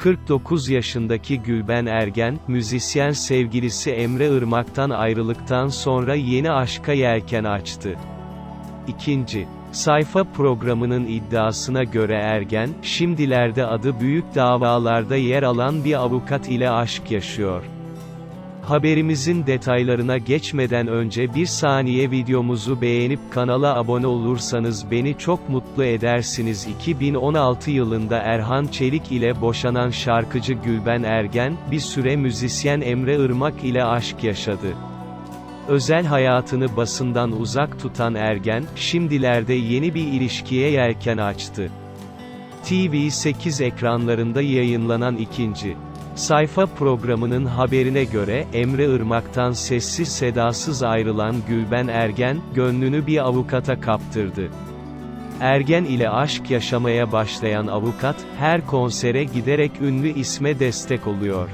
49 yaşındaki Gülben Ergen, müzisyen sevgilisi Emre Irmak'tan ayrılıktan sonra yeni aşka yelken açtı. İkinci sayfa programının iddiasına göre Ergen, şimdilerde adı büyük davalarda yer alan bir avukat ile aşk yaşıyor. Haberimizin detaylarına geçmeden önce bir saniye videomuzu beğenip kanala abone olursanız beni çok mutlu edersiniz. 2016 yılında Erhan Çelik ile boşanan şarkıcı Gülben Ergen, bir süre müzisyen Emre Irmak ile aşk yaşadı. Özel hayatını basından uzak tutan Ergen, şimdilerde yeni bir ilişkiye yelken açtı. TV8 ekranlarında yayınlanan ikinci sayfa programının haberine göre, Emre Irmak'tan sessiz sedasız ayrılan Gülben Ergen, gönlünü bir avukata kaptırdı. Ergen ile aşk yaşamaya başlayan avukat, her konsere giderek ünlü isme destek oluyor.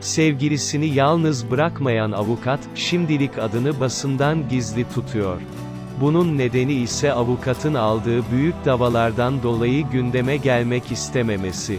Sevgilisini yalnız bırakmayan avukat, şimdilik adını basından gizli tutuyor. Bunun nedeni ise avukatın aldığı büyük davalardan dolayı gündeme gelmek istememesi.